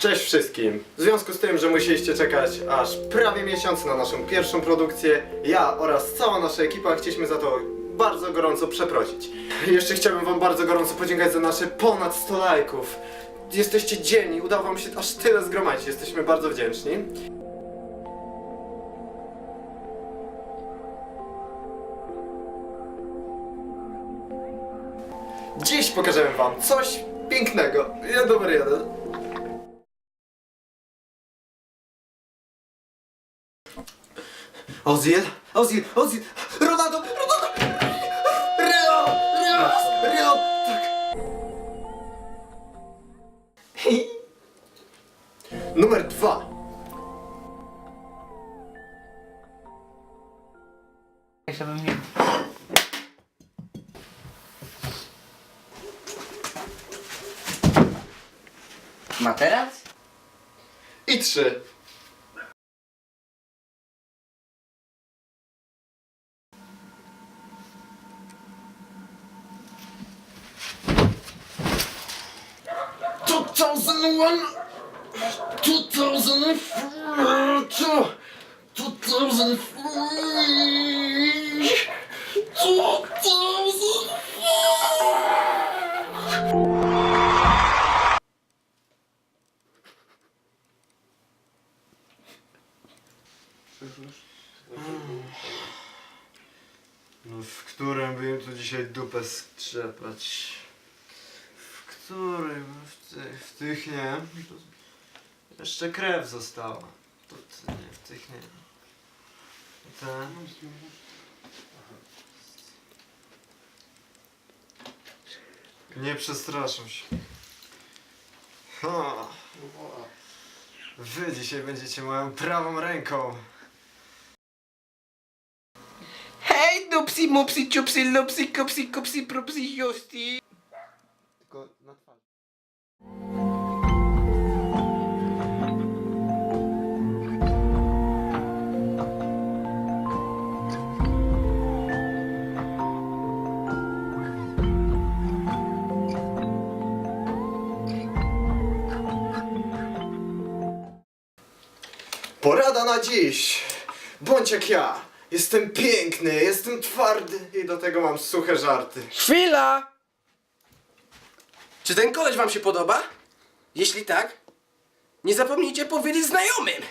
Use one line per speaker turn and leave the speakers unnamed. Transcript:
Cześć wszystkim! W związku z tym, że musieliście czekać aż prawie miesiąc na naszą pierwszą produkcję, ja oraz cała nasza ekipa chcieliśmy za to bardzo gorąco przeprosić. Jeszcze chciałbym wam bardzo gorąco podziękować za nasze ponad 100 lajków. Jesteście dzielni, udało wam się aż tyle zgromadzić, jesteśmy bardzo wdzięczni. Dziś pokażemy wam coś pięknego. Ja numer jeden. Ozil, Ozil, Ozil, Ronaldo, Ronaldo, Real, Real, Real, tak. Numer dwa.
Żebym nie... Materac?
I trzy. 2001, 2003, No w którym by tu dzisiaj dupę strzepać? Którym? W tych, w tych nie. Jeszcze krew została. To ty nie, w tych nie. Te. Nie przestraszą się. Ha. Wy dzisiaj będziecie moją prawą ręką.
Hej, dupsi, mupsi, ciupsi, lupsi, kupsi, kupsi, prupsi, justi.
Tylko na twarz. Porada na dziś. Bądź jak ja. Jestem piękny, jestem twardy i do tego mam suche żarty.
Chwila! Czy ten koleś wam się podoba? Jeśli tak, nie zapomnijcie powiedzieć znajomym!